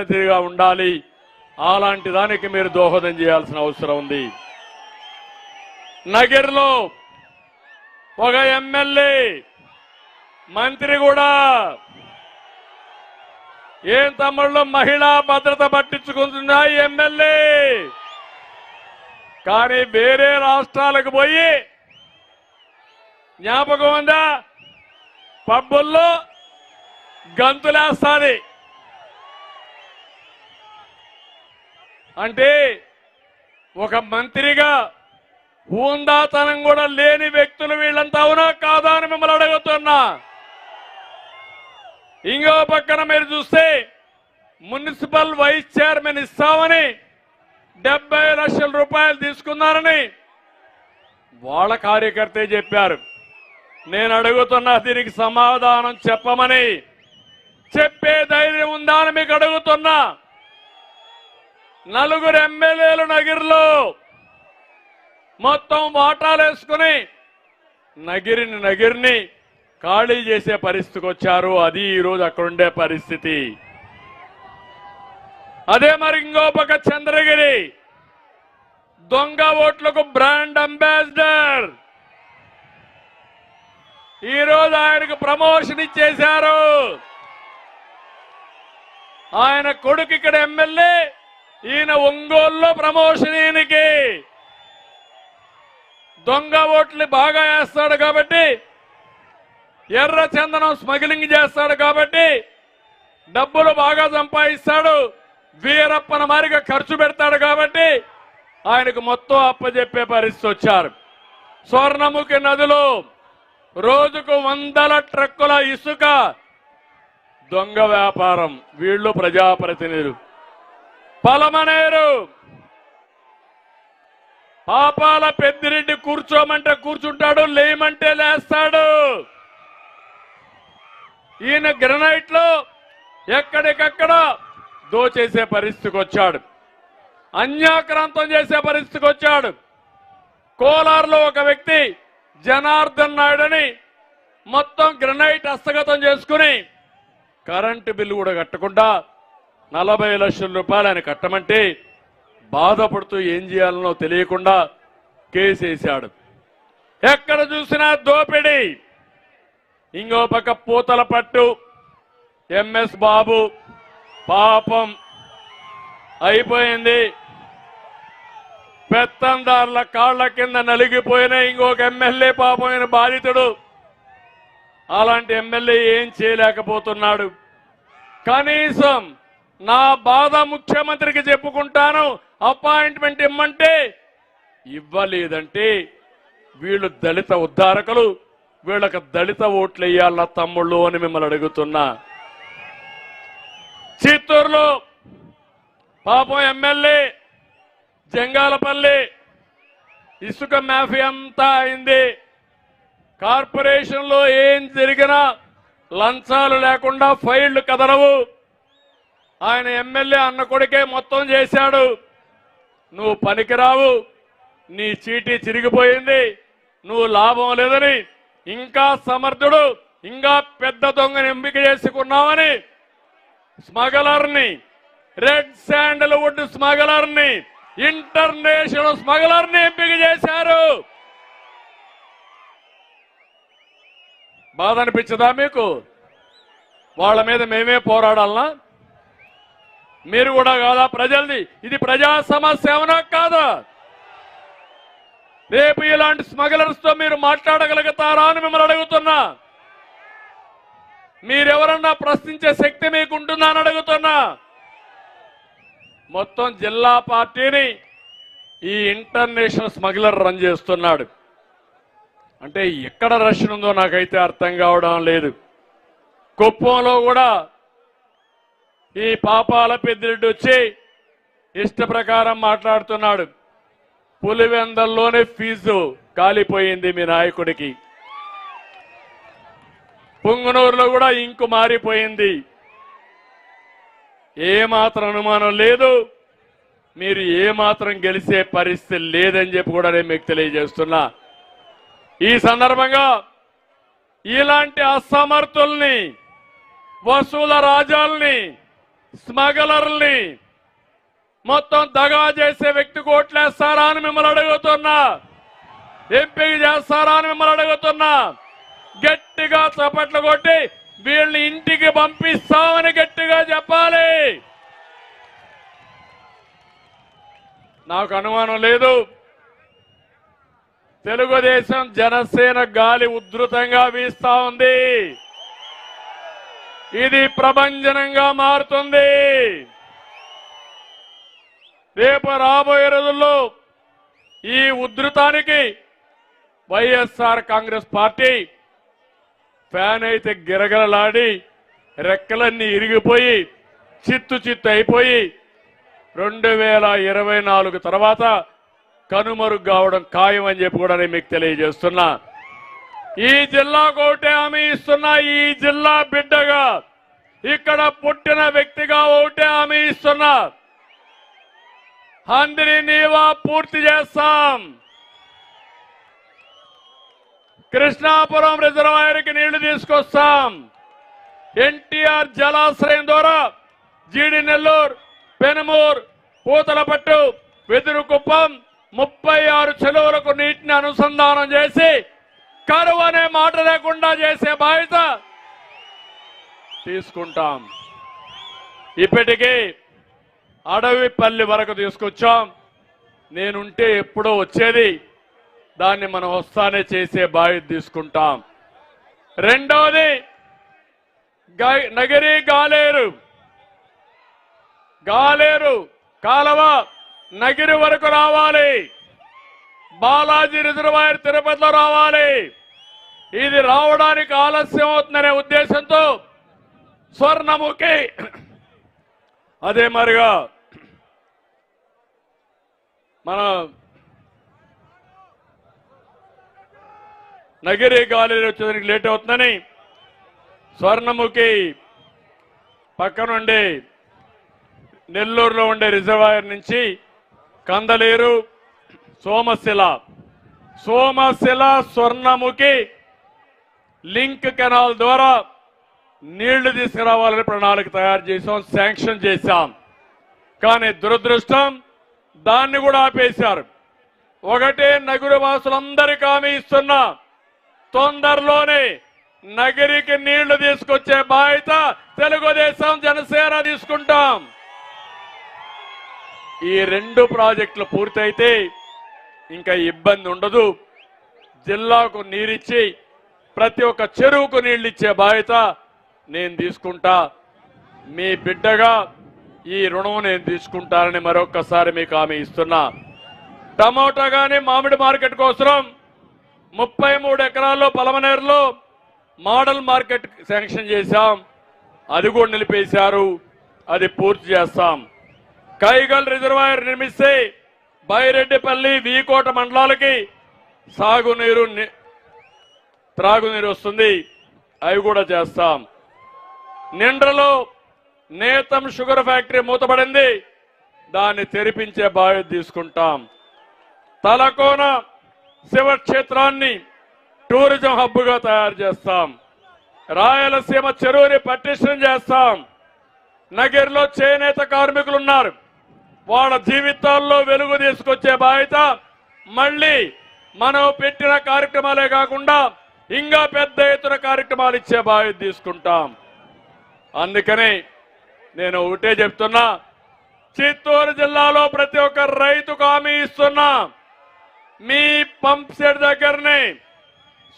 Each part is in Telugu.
ప్రజాప్రతినిధిగా ఉండాలి. అలాంటి దానికి మీరు దోహదం చేయాల్సిన అవసరం ఉంది. నగర్లో ఒక ఎమ్మెల్యే మంత్రి కూడా ఏం తమ్ముళ్ళు మహిళా భద్రత పట్టించుకుంటుందా ఎమ్మెల్యే? కానీ వేరే రాష్ట్రాలకు పోయి జ్ఞాపకం ఉందా? పబ్బుల్లో గంతులేస్తాది. అంటే ఒక మంత్రిగా హూందాతనం కూడా లేని వ్యక్తులు వీళ్ళంతా అవునా? కాదా అని మిమ్మల్ని అడుగుతున్నా. ఇంకో పక్కన మీరు చూస్తే మున్సిపల్ వైస్ చైర్మన్ ఇస్తామని డెబ్బై లక్షల రూపాయలు తీసుకున్నారని వాళ్ళ కార్యకర్తే చెప్పారు. నేను అడుగుతున్నా దీనికి సమాధానం చెప్పమని చెప్పే ధైర్యం ఉందా అని మీకు అడుగుతున్నా. నలుగురు ఎమ్మెల్యేలు నగిరిలో మొత్తం వాటాలు వేసుకుని నగిరిని నగిరిని ఖాళీ చేసే పరిస్థితికి వచ్చారు. అది ఈరోజు అక్కడుండే పరిస్థితి. అదే మరి ఇంకో పక్క చంద్రగిరి. దొంగ ఓట్లకు బ్రాండ్ అంబాసిడర్. ఈ రోజు ఆయనకు ప్రమోషన్ ఇచ్చేశారు. ఆయన కొడుకు ఇక్కడ ఎమ్మెల్యే. ఈయన ఒంగోలులో ప్రమోషన్ ఈయనకి. దొంగ ఓట్లు బాగా వేస్తాడు కాబట్టి ఎర్ర చందనం స్మగ్లింగ్ చేస్తాడు కాబట్టి డబ్బులు బాగా సంపాదిస్తాడు వీరప్పన మారిగా ఖర్చు పెడతాడు కాబట్టి ఆయనకు మొత్తం అప్పజెప్పే పరిస్థితి వచ్చారు. స్వర్ణముఖి నదిలో రోజుకు వందల ట్రక్కుల ఇసుక దొంగ వ్యాపారం వీళ్ళు ప్రజాప్రతినిధులు. పలమనేరు. పాపాల పెద్దిరెడ్డి కూర్చోమంటే కూర్చుంటాడు లేమంటే లేస్తాడు. ఈయన గ్రనైట్లో ఎక్కడికక్కడ దోచేసే పరిస్థితికి వచ్చాడు. అన్యాక్రాంతం చేసే పరిస్థితికి వచ్చాడు. కోలార్లో ఒక వ్యక్తి జనార్దన్ నాయుడు అని మొత్తం గ్రనైట్ హస్తగతం చేసుకుని కరెంటు బిల్లు కూడా కట్టకుండా నలభై లక్షల రూపాయలు ఆయన కట్టమంటే బాధపడుతూ ఏం చేయాలనో తెలియకుండా కేసేశాడు ఎక్కడ చూసినా దోపిడీ. ఇంకో పక్క పూతల పట్టు ఎంఎస్ బాబు పాపం అయిపోయింది. పెత్తందారుల కాళ్ళ కింద నలిగిపోయిన ఇంకొక ఎమ్మెల్యే పాపమైన బాధితుడు. అలాంటి ఎమ్మెల్యే ఏం చేయలేకపోతున్నాడు. కనీసం నా బాధ ముఖ్యమంత్రికి చెప్పుకుంటాను. అపాయింట్మెంట్ ఇమ్మంటే ఇవ్వలేదంటే వీళ్ళు దళిత ఉద్ధారకులు వీళ్ళకి దళిత ఓట్లు వేయాల తమ్ముళ్ళు అని మిమ్మల్ని అడుగుతున్నా. చిత్తూరులో పాపం ఎమ్మెల్యే జంగాలపల్లి ఇసుక మాఫీ అంతా అయింది. కార్పొరేషన్లో ఏం జరిగినా లంచాలు లేకుండా ఫైళ్ళు కదలవు. ఆయన ఎమ్మెల్యే అన్న కొడుకే మొత్తం చేశాడు. నువ్వు పనికిరావు. నీ చీటీ చిరిగిపోయింది. నువ్వు లాభం లేదని ఇంకా సమర్థుడు ఇంకా పెద్ద దొంగని ఎంపిక చేసుకున్నావని స్మగలర్ని రెడ్ శాండల్వుడ్ స్మగలర్ని ఇంటర్నేషనల్ స్మగలర్ని ఎంపిక చేశారు. బాధ అనిపించదా మీకు? వాళ్ళ మీద మేమే పోరాడాలనా? మీరు కూడా కాదా ప్రజల్ది ఇది ప్రజా సమస్య అవునా కాదా? రేపు ఇలాంటి స్మగ్లర్స్తో మీరు మాట్లాడగలుగుతారా అని మిమ్మల్ని అడుగుతున్నా. మీరెవరన్నా ప్రశ్నించే శక్తి మీకు ఉంటుందా అని అడుగుతున్నా. మొత్తం జిల్లా పార్టీని ఈ ఇంటర్నేషనల్ స్మగ్లర్ రన్ చేస్తున్నాడు. అంటే ఎక్కడ రష్యన్ ఉందో నాకైతే అర్థం కావడం లేదు. కుప్పంలో కూడా ఈ పాపాల పెద్దిరెడ్డి వచ్చి ఇష్ట ప్రకారం మాట్లాడుతున్నాడు. పులివెందల్లోనే ఫీజు కాలిపోయింది మీ నాయకుడికి. పుంగనూరులో కూడా ఇంకు మారిపోయింది. ఏమాత్రం అనుమానం లేదు. మీరు ఏ మాత్రం గెలిచే పరిస్థితి లేదని చెప్పి కూడా నేను మీకు తెలియజేస్తున్నా. ఈ సందర్భంగా ఇలాంటి అసమర్థుల్ని వసూల రాజాల్ని స్మగలర్ని మొత్తం దగా చేసే వ్యక్తి ఓట్లేస్తారా అని మిమ్మల్ని అడుగుతున్నా. ఎంపిక చేస్తారా అని మిమ్మల్ని అడుగుతున్నా. గట్టిగా చప్పట్లు కొట్టి వీళ్ళని ఇంటికి పంపిస్తామని గట్టిగా చెప్పాలి. నాకు అనుమానం లేదు. తెలుగుదేశం జనసేన గాలి ఉధృతంగా వీస్తా ఉంది. ఇది ప్రభంజనంగా మారుతుంది. రేపు రాబోయే రోజుల్లో ఈ ఉధృతానికి వైఎస్ఆర్ కాంగ్రెస్ పార్టీ ఫ్యాన్ అయితే గిరగలలాడి రెక్కలన్నీ ఇరిగిపోయి చిత్తు చిత్తు అయిపోయి రెండు వేల ఇరవై నాలుగు తర్వాత కనుమరుగు కావడం ఖాయం అని చెప్పి కూడా నేను మీకు తెలియజేస్తున్నా. ఈ జిల్లాకు ఒకటే హామీ ఇస్తున్నా ఈ జిల్లా బిడ్డగా ఇక్కడ పుట్టిన వ్యక్తిగా ఒకటే హామీ ఇస్తున్నా అందరి నీవా పూర్తి చేస్తాం. కృష్ణాపురం రిజర్వాయర్కి నీళ్ళు తీసుకొస్తాం. ఎన్టీఆర్ జలాశ్రయం ద్వారా జీడి నెల్లూరు పెనుమూరు పూతలపట్టు వెదురుకుప్పం ముప్పై ఆరు చెరువులకు నీటిని అనుసంధానం చేసి కరువు అనే మాట లేకుండా చేసే బాధ్యత తీసుకుంటాం. ఇప్పటికీ అడవిపల్లి వరకు తీసుకొచ్చాం. నేనుంటే ఎప్పుడో వచ్చేది దాన్ని మనం వస్తానే చేసే బాధ్యత తీసుకుంటాం. రెండవది నగరీ నగిరి గాలేరు. గాలేరు కాలవ నగిరి వరకు రావాలి. బాలాజీ రిజర్వాయర్ తిరుపతిలో రావాలి. ఇది రావడానికి ఆలస్యం అవుతుందనే ఉద్దేశంతో స్వర్ణముఖి. అదే మరిగా మన నగిరి గాలి వచ్చేదానికి లేట్ అవుతుందని స్వర్ణముఖి పక్కనుండి నెల్లూరులో ఉండే రిజర్వాయర్ నుంచి కందలేరు సోమశిల. సోమశిల స్వర్ణముఖి లింక్ కెనాల్ ద్వారా నీళ్ళు తీసుకురావాలని ప్రణాళిక తయారు చేసాం శాంక్షన్ చేశాం. కానీ దురదృష్టం దాన్ని కూడా ఆపేశారు. ఒకటే నగర వాసులందరికీ హామీ ఇస్తున్నా తొందరలోనే నగరికి నీళ్ళు తీసుకొచ్చే బాధ్యత తెలుగుదేశం జనసేన తీసుకుంటాం. ఈ రెండు ప్రాజెక్టులు పూర్తయితే ఇంకా ఇబ్బంది ఉండదు. జిల్లాకు నీరిచ్చి ప్రతి ఒక్క చెరువుకు నీళ్ళు ఇచ్చే బాధ్యత నేను తీసుకుంటా. మీ బిడ్డగా ఈ రుణం నేను తీసుకుంటానని మరొక్కసారి మీకు హామీ ఇస్తున్నా. టమోటా కానీ మామిడి మార్కెట్ కోసం ముప్పై మూడు ఎకరాల్లో పలమనేరులో మోడల్ మార్కెట్ శాంక్షన్ చేశాం. అది కూడా నిలిపేశారు. అది పూర్తి చేస్తాం. కైగల్ రిజర్వాయర్ నిర్మిస్తే బైరెడ్డిపల్లి వీకోట మండలాలకి సాగునీరు త్రాగునీరు వస్తుంది అవి కూడా చేస్తాం. నిండ్రలో నేతం షుగర్ ఫ్యాక్టరీ మూతపడింది దాన్ని తెరిపించే బాధ్యత తీసుకుంటాం. తలకోన శివక్షేత్రాన్ని టూరిజం హబ్బుగా తయారు చేస్తాం. రాయలసీమ చెరువుని పటిష్టం చేస్తాం. నగిరిలో చేనేత కార్మికులు ఉన్నారు వాళ్ళ జీవితాల్లో వెలుగు తీసుకొచ్చే బాధ్యత మళ్ళీ మనం పెట్టిన కార్యక్రమాలే కాకుండా ఇంకా పెద్ద ఎత్తున కార్యక్రమాలు ఇచ్చే బాధ్యత తీసుకుంటాం. అందుకని నేను ఒకటే చెప్తున్నా చిత్తూరు జిల్లాలో ప్రతి ఒక్క రైతుకు హామీ ఇస్తున్నా. మీ పంప్ సెట్ దగ్గరనే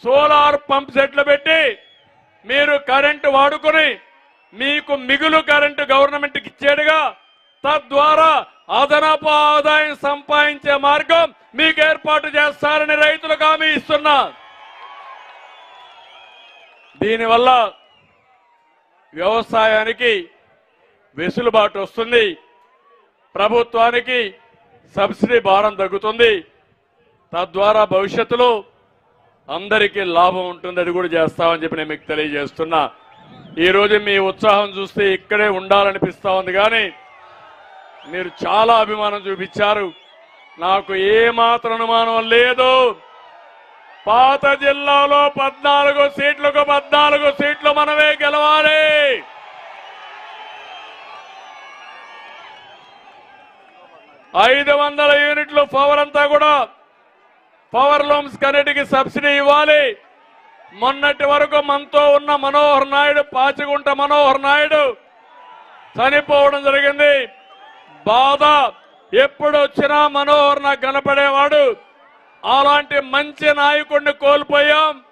సోలార్ పంప్ సెట్లు పెట్టి మీరు కరెంటు వాడుకొని మీకు మిగులు కరెంటు గవర్నమెంట్కి ఇచ్చేడుగా తద్వారా అదనపు ఆదాయం సంపాదించే మార్గం మీకు ఏర్పాటు చేస్తారని రైతులకు హామీ ఇస్తున్నా. దీనివల్ల వ్యవసాయానికి వెసులుబాటు వస్తుంది. ప్రభుత్వానికి సబ్సిడీ భారం తగ్గుతుంది. తద్వారా భవిష్యత్తులో అందరికీ లాభం ఉంటుంది అది కూడా చేస్తామని చెప్పి నేను మీకు తెలియజేస్తున్నా. ఈరోజు మీ ఉత్సాహం చూస్తే ఇక్కడే ఉండాలనిపిస్తా ఉంది కానీ మీరు చాలా అభిమానం చూపించారు. నాకు ఏమాత్రం అనుమానం లేదు. పాత జిల్లాలో పద్నాలుగు సీట్లకు పద్నాలుగు సీట్లు మనమే గెలవాలి. ఐదు వందల యూనిట్లు పవర్ అంతా కూడా పవర్ లూమ్స్ కన్నిటికి సబ్సిడీ ఇవ్వాలి. మొన్నటి వరకు మనతో ఉన్న మనోహర్ నాయుడు పాచిగుంట మనోహర్ నాయుడు చనిపోవడం జరిగింది. బాధ ఎప్పుడొచ్చినా మనోహర్ నాకు కనపడేవాడు. అలాంటి మంచి నాయకుడిని కోల్పోయాం.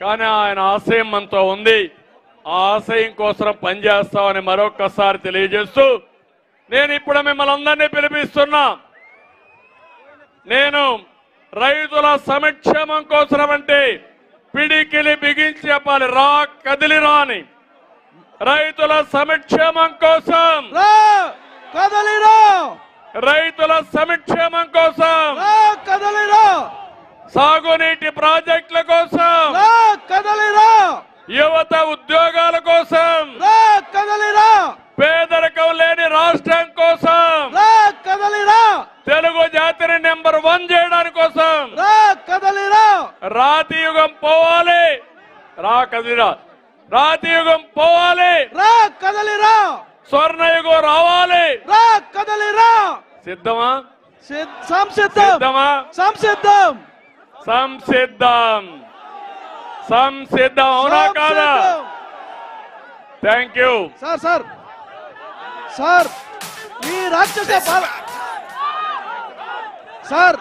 కానీ ఆయన ఆశయం మనతో ఉంది. ఆ ఆశయం కోసం పనిచేస్తామని మరొక్కసారి తెలియజేస్తూ నేను ఇప్పుడు మిమ్మల్ని అందరినీ పిలిపిస్తున్నా. నేను రైతుల సంక్షేమం కోసం అంటే పిడికిలి బిగించి చెప్పాలి. రా కదిలిరా అని. రైతుల సంక్షేమం కోసం. కదలిరా రైతుల సంక్షేమం కోసం. కదలిరా సాగునీటి ప్రాజెక్టుల కోసం. కదలిరా యువత ఉద్యోగాల కోసం. కదలిరా పేదరికం లేని రాష్ట్రం కోసం. కదలిరా తెలుగు జాతిని నెంబర్ వన్ చేయడానికి కోసం. కదలిరా రాతి యుగం పోవాలి. రా కదిరా రాతి యుగం పోవాలి. రా కదలిరా స్వర్ణయుగం రావాలి. రా కదలిరా సిద్ధమా? సిద్- సంసిద్ధం సిద్ధమా? సంసిద్ధం సంసిద్ధం సంసిద్ధం అవునా కాదా. Thank you sir sir! Sir! ఈ రాక్షస పాల సార్!